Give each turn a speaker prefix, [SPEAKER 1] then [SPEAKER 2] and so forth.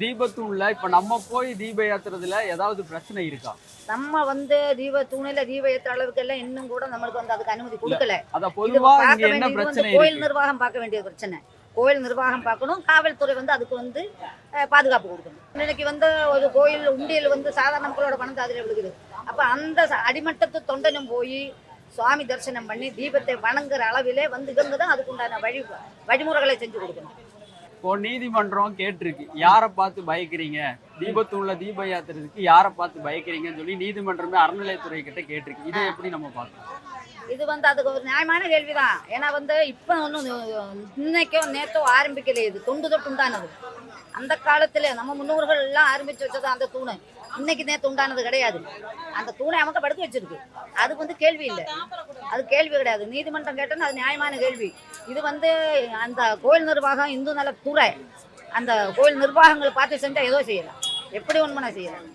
[SPEAKER 1] தீபத்தூண்ல இப்ப நம்ம போய் தீப ஏத்துறதுல ஏதாவது பிரச்சனை இருக்கா?
[SPEAKER 2] நம்ம வந்து தீப தூணில தீப ஏற்ற அளவுக்கு எல்லாம் இன்னும் கூட நம்மளுக்கு வந்து அதுக்கு அனுமதி கொடுக்கல.
[SPEAKER 1] அத பொதுவா இங்க என்ன பிரச்சனை
[SPEAKER 2] கோயில் நிர்வாகம் பார்க்க வேண்டிய பிரச்சனை. கோயில் நிர்வாகம் பார்க்கணும் காவல்துறை வந்து அதுக்கு வந்து பாதுகாப்பு கொடுக்கணும். இன்னைக்கு வந்து ஒரு கோயில் உண்டியல் வந்து சாதாரண மக்களோட பணத்தை அதில் விழுகுது. அப்போ அந்த அடிமட்டத்து தொண்டனும் போய் சுவாமி தரிசனம் பண்ணி தீபத்தை வணங்குற அளவிலே வந்து இவங்க தான் அதுக்குண்டான வழி வழிமுறைகளை செஞ்சு கொடுக்கணும்.
[SPEAKER 1] இப்போ நீதிமன்றம் கேட்டிருக்கு. யாரை பார்த்து பயக்கிறீங்க? தீபத்தூண்ல தீபம் ஏத்துறதுக்கு யாரை பார்த்து பயக்கிறீங்கன்னு சொல்லி நீதிமன்றமே அறநிலையத்துறை கிட்ட கேட்டிருக்கு. இதை எப்படி நம்ம பார்க்கணும்?
[SPEAKER 2] இது வந்து அதுக்கு ஒரு நியாயமான கேள்விதான். ஏன்னா வந்து இப்போ ஒன்றும் இன்னைக்கோ நேத்தோ ஆரம்பிக்கல இது தொண்டு தொட்டு உண்டானது அந்த காலத்துல நம்ம முன்னோர்கள் எல்லாம் ஆரம்பிச்சு வச்சது அந்த தூணு. இன்னைக்கு நேத்து உண்டானது கிடையாது. அந்த தூணை அவங்க படுக்க வச்சிருக்கு. அதுக்கு வந்து கேள்வி இல்லை. அது கேள்வி கிடையாது. நீதிமன்றம் கேட்டோன்னா அது நியாயமான கேள்வி. இது வந்து அந்த கோயில் நிர்வாகம் இந்து நலத்துறை அந்த கோயில் நிர்வாகங்களை பார்த்து செஞ்சா ஏதோ செய்யலாம். எப்படி ஒன்று செய்யலாம்?